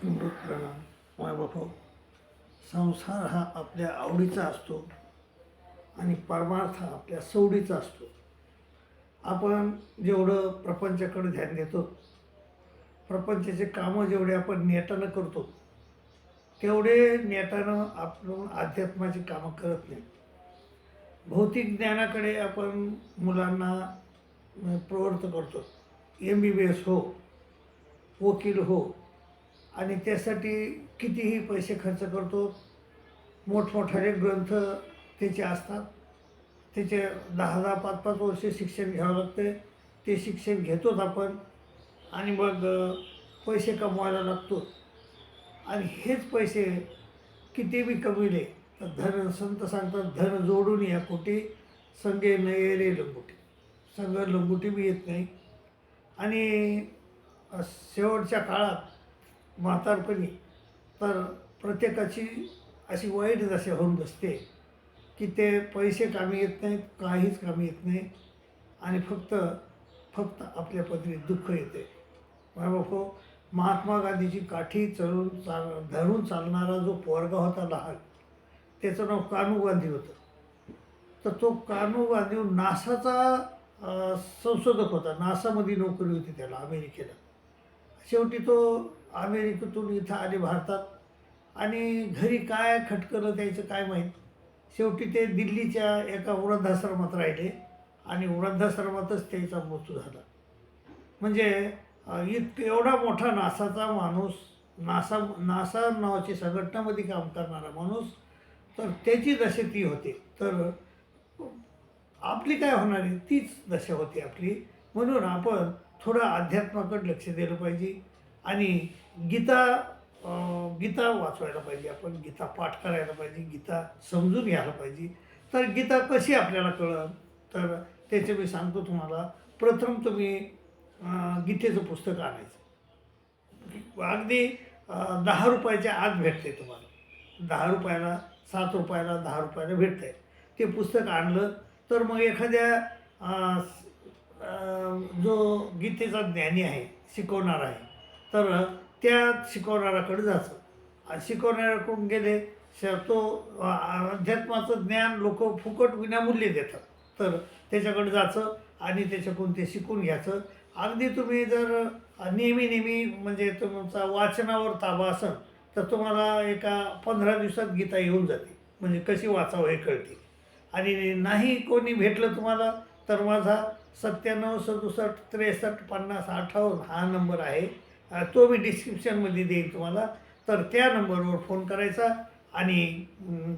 प्रणाम मायबापा संसार हा आपल्या आवडीचा असतो आणि परमार्थ हा आपल्या सवडीचा असतो. आपण जेवढं प्रपंचाकडे ध्यान देतो प्रपंचाचे कामं जेवढे आपण नेटानं करतो तेवढे नेटानं आपण अध्यात्माची कामं करत नाही. भौतिक ज्ञानाकडे आपण मुलांना प्रवृत्त करतो. एम बी बी एस हो वकील हो आणि त्यासाठी कितीही पैसे खर्च करतो. मोठमोठाले ग्रंथ त्याचे असतात. त्याचे दहा दहा पाच पाच वर्ष शिक्षण घ्यावं लागते. ते शिक्षण घेतोच आपण. आणि मग पैसे कमवायला लागतो. आणि हेच पैसे किती बी कमविले तर धन संत सांगतात धन जोडून या कोटी संगे न येरे लंगुटी. संग लंगुटी बी येत नाही. आणि शेवटच्या काळात म्हातारपणी. तर प्रत्येकाची अशी वाईट दशा होऊन बसते की ते पैसे कामी येत नाहीत काहीच कामी येत नाही आणि फक्त फक्त आपल्या पदरी दुःख येते. बाबा हो? महात्मा गांधीची काठी चढून चाल धरून चालणारा जो पोरगा होता लहान त्याचं नाव कानू गांधी होतं. तर तो कानू गांधी नासाचा संशोधक होता. नासामध्ये नोकरी होती त्याला अमेरिकेला. शेवटी तो अमेरिकेतून इथं आले भारतात. आणि घरी काय खटकलं त्याचं काय माहीत? शेवटी ते दिल्लीच्या एका वृद्धाश्रमात राहिले आणि वृद्धाश्रमातच त्याचा मृत्यू झाला. म्हणजे इतकं एवढा मोठा नासाचा माणूस नासा नासा नावाची संघटनामध्ये काम करणारा माणूस तर त्याची दशा ती होते. तर आपली काय होणार आहे? तीच दशा होती आपली. म्हणून आपण थोडं अध्यात्माकडे लक्ष दिलं पाहिजे आणि गीता गीता वाचवायला पाहिजे आपण गीता पाठ करायला पाहिजे गीता समजून घ्यायला पाहिजे. तर गीता कशी आपल्याला कळल? तर त्याचे मी सांगतो तुम्हाला. प्रथम तुम्ही गीतेचं पुस्तक आणायचं. अगदी दहा रुपयाच्या आत भेटते तुम्हाला. दहा रुपयाला सात रुपयाला दहा रुपयाला भेटतं आहे ते पुस्तक आणलं तर मग एखाद्या जो गीतेचा ज्ञानी आहे शिकवणारा आहे तर त्या शिकवणाऱ्याकडे जायचं. शिकवणाऱ्याकडून गेले तो अध्यात्माचं ज्ञान लोक फुकट विनामूल्य देतात. तर त्याच्याकडे जायचं आणि त्याच्याकडून ते शिकून घ्यायचं. अगदी तुम्ही जर नेहमी नेहमी म्हणजे तुमचा वाचनावर ताबा असेल तर तुम्हाला एका पंधरा दिवसात गीता येऊन जाते. म्हणजे कशी वाचावं हे कळते. आणि नाही कोणी भेटलं तुम्हाला तर माझा सत्त्याण्णव सदुसष्ट त्रेसष्ट पन्नास अठ्ठावन्न हा नंबर आहे. तो मी डिस्क्रिप्शनमध्ये देईन तुम्हाला. तर त्या नंबरवर फोन करायचा आणि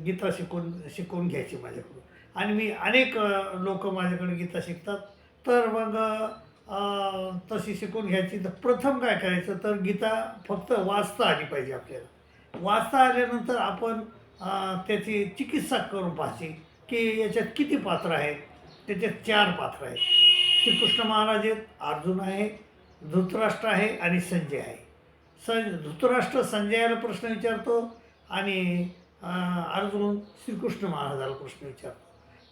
गीता शिकून शिकवून घ्यायची माझ्याकडून. आणि मी अनेक लोक माझ्याकडे गीता शिकतात. तर मग तशी शिकून घ्यायची. तर प्रथम काय करायचं? तर गीता फक्त वाचता आली पाहिजे आपल्याला. वाचता आल्यानंतर आपण त्याची चिकित्सा करून पाहायची की याच्यात किती पात्र आहेत? त्याच्यात चार पात्र आहेत. श्रीकृष्ण महाराज आहेत अर्जुन आहे धृतराष्ट्र आहे आणि संजय आहे. सं धृतराष्ट्र संजयाला प्रश्न विचारतो आणि अर्जुन श्रीकृष्ण महाराजाला प्रश्न विचारतो.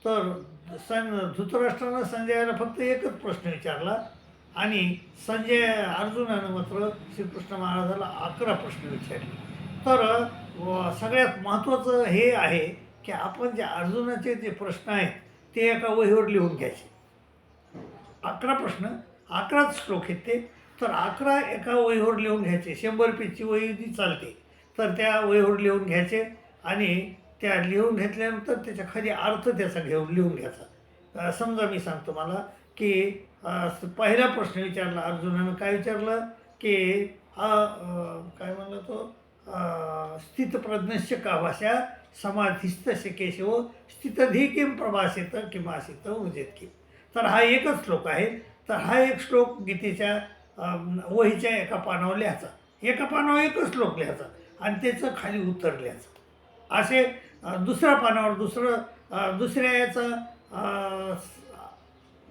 तर सं धृतराष्ट्रानं संजयाला फक्त एकच प्रश्न विचारला आणि संजय अर्जुनानं मात्र श्रीकृष्ण महाराजाला अकरा प्रश्न विचारले. तर सगळ्यात महत्त्वाचं हे आहे की आपण जे अर्जुनाचे जे प्रश्न आहेत ते एका वहीवर लिहून घ्यायचे. अकरा प्रश्न अकराच श्लोक आहेत ते. तर अकरा एका वहीवर लिहून घ्यायचे. शंभर पेजची वही जी चालते तर त्या वहीवर लिहून घ्यायचे आणि त्या लिहून घेतल्यानंतर त्याच्याखाली अर्थ त्याचा घेऊन लिहून घ्यायचा. समजा मी सांगतो मला की पहिला प्रश्न विचारला अर्जुनानं काय विचारलं? की हा काय म्हणला तो? स्थितप्रज्ञश्य का भाषा समाधिस्थ केशव स्थितधी किम प्रभासित किमासित उजेत किम तर हा एकच श्लोक आहे. तर हा एक श्लोक गीतेच्या वहीच्या एका पानावर लिहायचा. एका पानावर एकच श्लोक लिहायचा आणि त्याचं खाली उत्तर लिहायचं. असे दुसऱ्या पानावर दुसरं दुसऱ्या याचं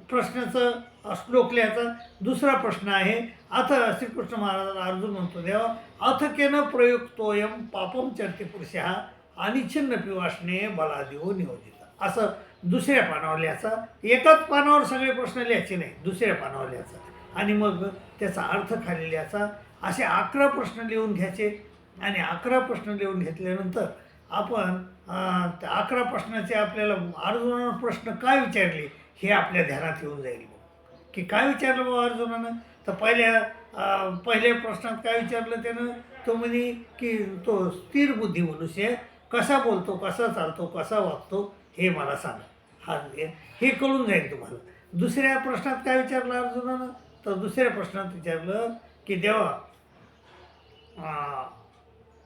प्रश्नाचं श्लोक लिहायचा. दुसरा प्रश्न आहे अथ श्रीकृष्ण महाराजाला अर्जुन म्हणतो देवा अथ केन प्रयुक्तोयम पापम चरते पुरुष हा अनिच्छिन्न पिवासने बलादेव नियोजित. असं दुसऱ्या पानावर लिहायचा. एकाच पानावर सगळे प्रश्न लिहायचे नाही दुसऱ्या पानावर लिहायचा. आणि मग त्याचा अर्थ खाली लिहायचा. असे अकरा प्रश्न लिहून घ्यायचे. आणि अकरा प्रश्न लिहून घेतल्यानंतर आपण त्या अकरा प्रश्नाचे आपल्याला अर्जुनानं प्रश्न काय विचारले हे आपल्या ध्यानात येऊन जाईल की काय विचारलं बाबा अर्जुनानं? तर पहिल्या पहिल्या प्रश्नात काय विचारलं त्यानं? तो म्हणे की तो स्थिर बुद्धी मनुष्य कसा बोलतो कसा चालतो कसा वागतो हे मला सांगा. हा हे- कळून जाईल तुम्हाला. दुसऱ्या प्रश्नात काय विचारलं अर्जुनानं? तर दुसऱ्या प्रश्नात विचारलं की देवा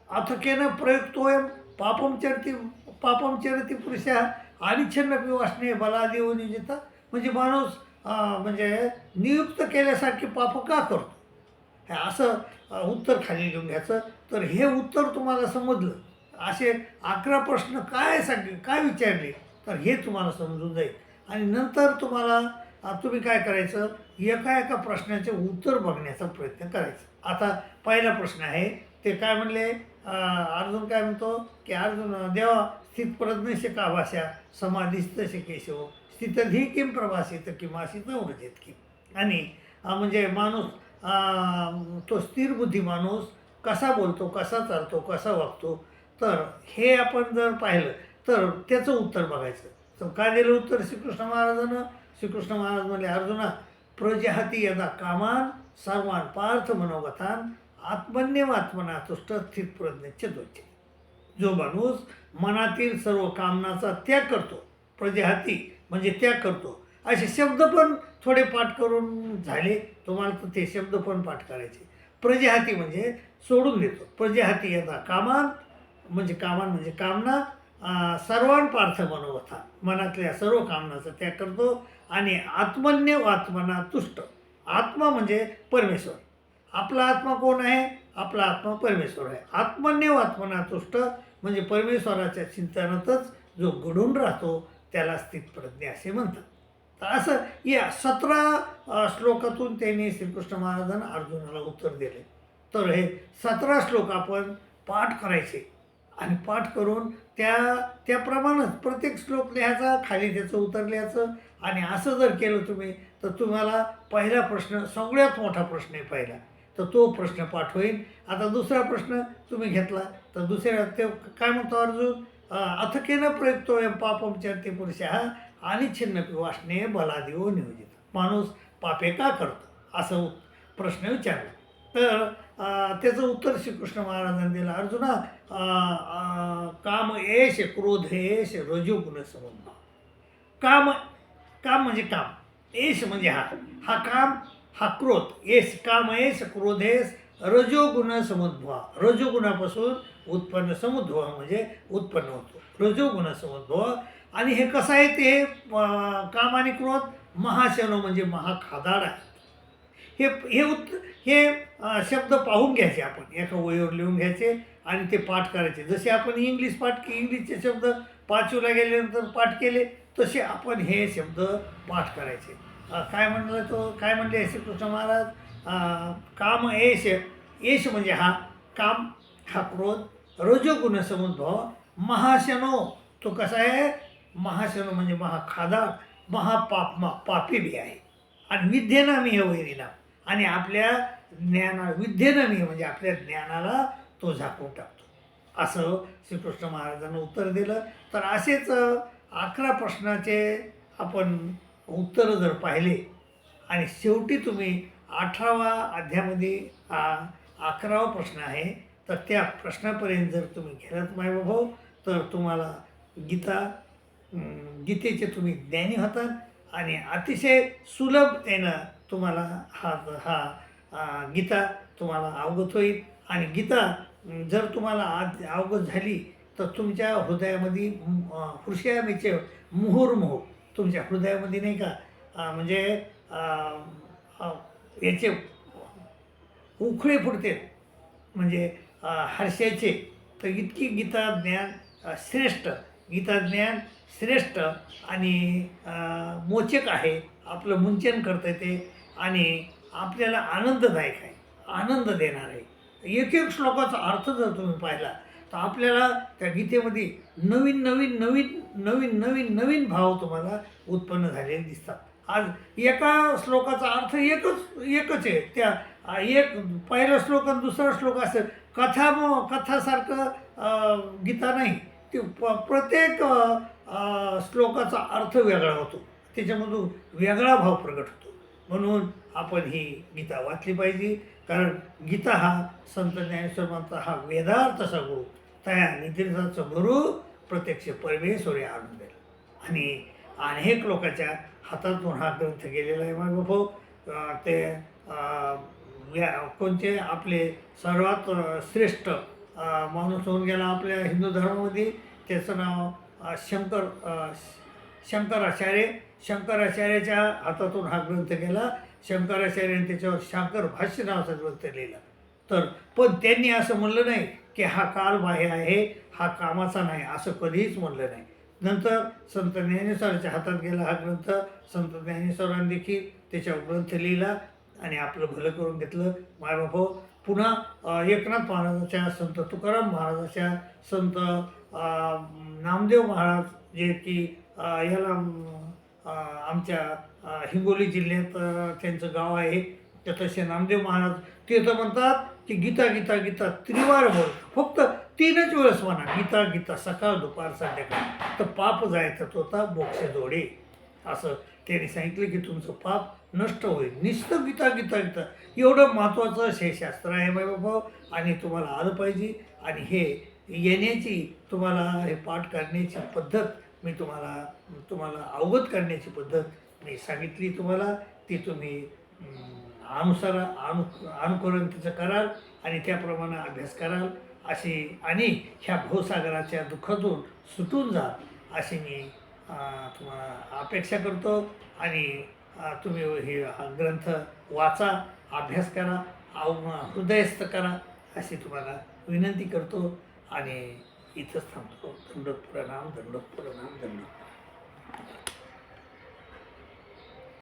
अथकेनं अथकेन प्रयुक्तोयम पापम चरती पापम चरती पुरुषा अनिच्छन्न वासने बलादी निजिता. म्हणजे माणूस म्हणजे नियुक्त केल्यासारखे पाप का करतो? हे असं उत्तर खाली लिहून घ्यायचं. तर हे उत्तर तुम्हाला समजलं. असे अकरा प्रश्न काय सांग काय विचारले? तर हे तुम्हाला समजून जाईल. आणि नंतर तुम्हाला तुम्ही काय करायचं? एका एका प्रश्नाचे उत्तर बघण्याचा प्रयत्न करायचा. आता पहिला प्रश्न आहे ते काय म्हणले? अर्जुन काय म्हणतो? की अर्जुन देवा स्थितप्रज्ञ का भाषा समाधिस्थ केशव. स्थितधी किम प्रभासित किमासित वृजित किम आणि म्हणजे माणूस तो स्थिर बुद्धी माणूस कसा बोलतो कसा चालतो कसा वागतो? तर हे आपण जर पाहिलं तर त्याचं उत्तर बघायचं. तर काय दिलं उत्तर? श्रीकृष्ण महाराजानं. श्रीकृष्ण महाराज म्हणले अर्जुना प्रजहाती यदा कामान सर्वान पार्थ मनोगतान आत्मन्यवात्मना तुष्ट स्थित प्रज्ञेचे दोचे जो माणूस मनातील सर्व कामनाचा त्याग करतो प्रजहाती म्हणजे त्याग करतो असे शब्द पण थोडे पाठ करून झाले तुम्हाला तर ते शब्द पण पाठ करायचे. प्रजहाती म्हणजे सोडून देतो. प्रजहाती यदा कामान म्हणजे कामान म्हणजे कामना सर्वांपार्थ पार्थ मनोवथा मनातल्या सर्व कामनाचा त्याग करतो आणि आत्मन्य आत्मना तुष्ट. आत्मा म्हणजे परमेश्वर. आपला आत्मा कोण आहे? आपला आत्मा परमेश्वर आहे. आत्मन्य आत्मना तुष्ट म्हणजे परमेश्वराच्या चिंतनातच जो घडून राहतो त्याला स्थितप्रज्ञ असे म्हणतात. तर असं या सतरा श्लोकातून त्यांनी श्रीकृष्ण महाराजांना अर्जुनाला उत्तर दिले. तर हे सतरा श्लोक आपण पाठ करायचे. आणि पाठ करून त्या त्याप्रमाणेच प्रत्येक श्लोक लिहायचा खाली त्याचं उतर लिहायचं. आणि असं जर केलं तुम्ही तर तुम्हाला पहिला प्रश्न सगळ्यात मोठा प्रश्न आहे पहिला. तर तो प्रश्न पाठ होईल. आता दुसरा प्रश्न तुम्ही घेतला तर दुसऱ्या ते काय म्हणतो अर्जुन? अथकेनं प्रयुक्तो एम पापम चरते हा आणि छिन्न वासने बलादिओ नियोजित। माणूस पापे का करतो? असं प्रश्न विचारला. तर त्याचं उत्तर श्रीकृष्ण महाराजांनी दिलं. अर्जुना काम एश क्रोध एश रजोगुण समजणं काम काम म्हणजे काम. एश म्हणजे हा. हा काम हा क्रोध. एस काम एस क्रोधेस रजोगुण समुद्भवा रजोगुणापासून उत्पन्न समुद्भवा म्हणजे उत्पन्न होतो. रजोगुण समुद्भव आणि हे कसं आहे ते काम आणि क्रोध? महाशनो म्हणजे महाखादाड आहे. हे हे उत् हे शब्द पाहून घ्यायचे आपण. एका वहीवर लिहून घ्यायचे आणि ते पाठ करायचे. जसे आपण इंग्लिश पाठ के इंग्लिशचे शब्द पाचवीला गेल्यानंतर पाठ केले तसे आपण हे शब्द पाठ करायचे. काय म्हणलं तो? काय म्हणले श्रीकृष्ण महाराज? काम एश एश म्हणजे हा काम हा क्रोध रजोगुण समुद्भव महाशनो. तो कसा आहे? महाशनो म्हणजे महाखादा महापाप मा पापी बी आहे. आणि विद्येना मी हे वैरीना आणि आपल्या ज्ञाना विद्येनं मी म्हणजे आपल्या ज्ञानाला तो झाकून टाकतो. असं श्रीकृष्ण महाराजांना उत्तर दिलं. तर असेच अकरा प्रश्नाचे आपण उत्तरं जर पाहिले आणि शेवटी तुम्ही अठरावा अध्यामध्ये आ, अकरावा प्रश्न आहे तर त्या प्रश्नापर्यंत जर तुम्ही गेलात मायबाभाऊ तर तुम्हाला गीता गीतेचे तुम्ही ज्ञानी होतात आणि अतिशय सुलभतेनं तुम्हाला हा हा गीता तुम्हाला अवगत होईल. आणि गीता जर तुम्हाला आज अवगत झाली तर तुमच्या हृदयामध्ये अं, हृदयामेचे मुहुर्मुह तुमच्या हृदयामध्ये नाही का? म्हणजे याचे उखळे फुटते. म्हणजे हर्षाचे. तर इतकी गीता ज्ञान श्रेष्ठ. गीता ज्ञान श्रेष्ठ आणि मोचक आहे. आपलं मुंचन करता येते आणि आपल्याला आनंददायक आहे आनंद देणार आहे. एक एक श्लोकाचा अर्थ जर तुम्ही पाहिला तर आपल्याला त्या गीतेमध्ये नवीन नवीन नवीन नवीन नवीन नवीन भाव तुम्हाला उत्पन्न झालेले दिसतात. आज एका श्लोकाचा अर्थ एकच एकच आहे. त्या एक पहिला श्लोक आणि दुसरा श्लोक असेल कथा म- कथासारखं गीता नाही. ते प प्रत्येक श्लोकाचा अर्थ वेगळा होतो. त्याच्यामधून वेगळा भाव प्रगट होतो. म्हणून आपण ही गीता वाचली पाहिजे. कारण गीता हा संत ज्ञानेश्वरांचा हा वेदार्थ असा गुरु त्या नितीर्थाचा गुरु प्रत्यक्ष परमेश्वरी आणून देईल. आणि अनेक लोकांच्या हातातून हा ग्रंथ गेलेला आहे. मग भाऊ ते व्या कोणते आपले सर्वात श्रेष्ठ माणूस होऊन गेला आपल्या हिंदू धर्मामध्ये. त्याचं नाव शंकर शंकराचार्य. शंकराचार्याच्या हातातून हा ग्रंथ गेला. शंकराचार्याने त्याच्यावर शांकर भाष्य नावाचा ग्रंथ लिहिला. तर पण त्यांनी असं म्हणलं नाही की हा काल बाह्य आहे हा कामाचा नाही असं कधीच म्हणलं नाही. नंतर संत ज्ञानेश्वराच्या हातात गेला हा ग्रंथ. संत ज्ञानेश्वरांनी देखील त्याच्यावर ग्रंथ लिहिला आणि आपलं भलं करून घेतलं. मायबापो हो. पुन्हा एकनाथ महाराजाच्या संत तुकाराम महाराजाच्या संत नामदेव महाराज जे की याला आमच्या हिंगोली जिल्ह्यात त्यांचं गाव आहे. तर तसे नामदेव महाराज ते तर म्हणतात की गीता गीता गीता त्रिवार बोल फक्त तीनच वेळेस म्हणा गीता गीता सकाळ दुपार संध्याकाळ. तर पाप जायचा तो तर मोक्ष जोडे असं त्यांनी सांगितलं की तुमचं पाप नष्ट होईल. नुसतं गीता गीता गीता. एवढं महत्त्वाचं हे शास्त्र आहे बाई बाबा. आणि तुम्हाला आलं पाहिजे. आणि हे येण्याची तुम्हाला हे पाठ करण्याची पद्धत मी तुम्हाला तुम्हाला अवगत करण्याची पद्धत मी सांगितली. तुम्हाला ती तुम्ही अनुसार अनु अनुकरण तिचं कराल आणि त्याप्रमाणे अभ्यास कराल. अशी आणि ह्या भूसागराच्या दुःखातून सुटून जा अशी मी तुम्हाला अपेक्षा करतो. आणि तुम्ही हे हा ग्रंथ वाचा अभ्यास करा अव हृदयस्थ करा अशी तुम्हाला विनंती करतो. आणि इथंच थांबतो. दंडोत प्रणाम दंडोत प्रणाम दंडोत